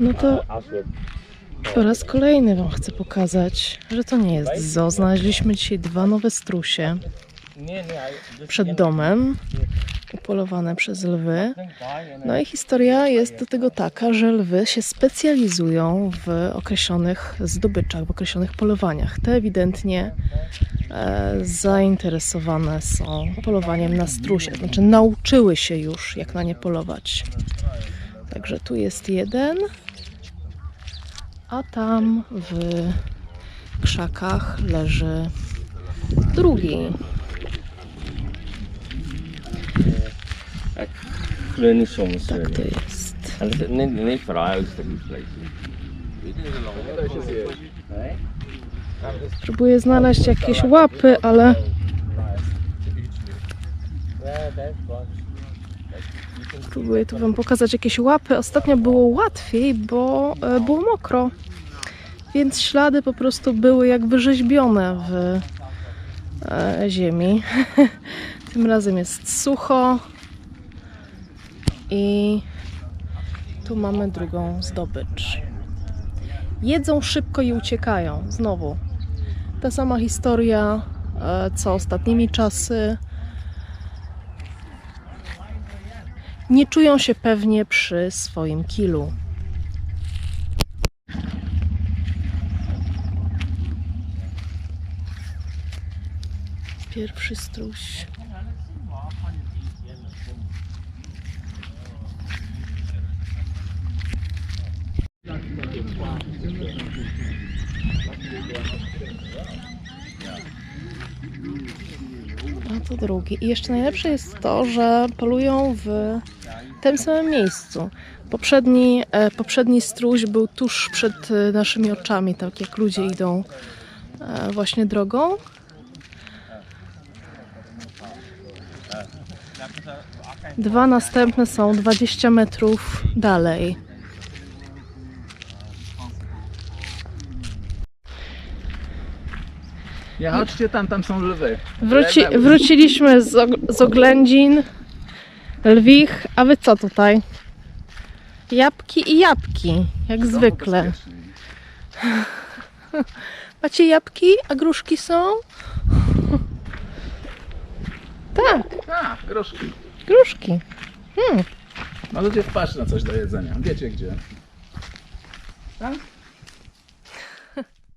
No to po raz kolejny Wam chcę pokazać, że to nie jest zoo. Znaleźliśmy dzisiaj dwa nowe strusie przed domem upolowane przez lwy. No i historia jest do tego taka, że lwy się specjalizują w określonych zdobyczach, w określonych polowaniach. Te ewidentnie e, zainteresowane są polowaniem na strusie, znaczy nauczyły się już, jak na nie polować. Także tu jest jeden, a tam w krzakach leży drugi. Jak chroniczą Tak, tak to jest. Ale to nie, nie frają z takich Próbuję znaleźć jakieś łapy, ale... Próbuję tu wam pokazać jakieś łapy. Ostatnio było łatwiej, bo e, było mokro. Więc ślady po prostu były jak wyrzeźbione w e, ziemi. Tym razem jest sucho i tu mamy drugą zdobycz. Jedzą szybko i uciekają. Znowu ta sama historia, e, co ostatnimi czasy. Nie czują się pewnie przy swoim kilu. Pierwszy struś. A to drugi. I jeszcze najlepsze jest to, że polują w tym samym miejscu. Poprzedni, e, poprzedni struś był tuż przed e, naszymi oczami, tak jak ludzie idą e, właśnie drogą. Dwa następne są 20 metrów dalej. Nie, chodźcie tam, tam są lwy. Wróci, wróciliśmy z, og- z oględzin lwich, a wy co tutaj? Jabłki i jabłki, jak zwykle. Macie jabłki, a gruszki są? Tak, A, groszki. gruszki. Możecie wpaść na coś do jedzenia. Wiecie gdzie. Tak?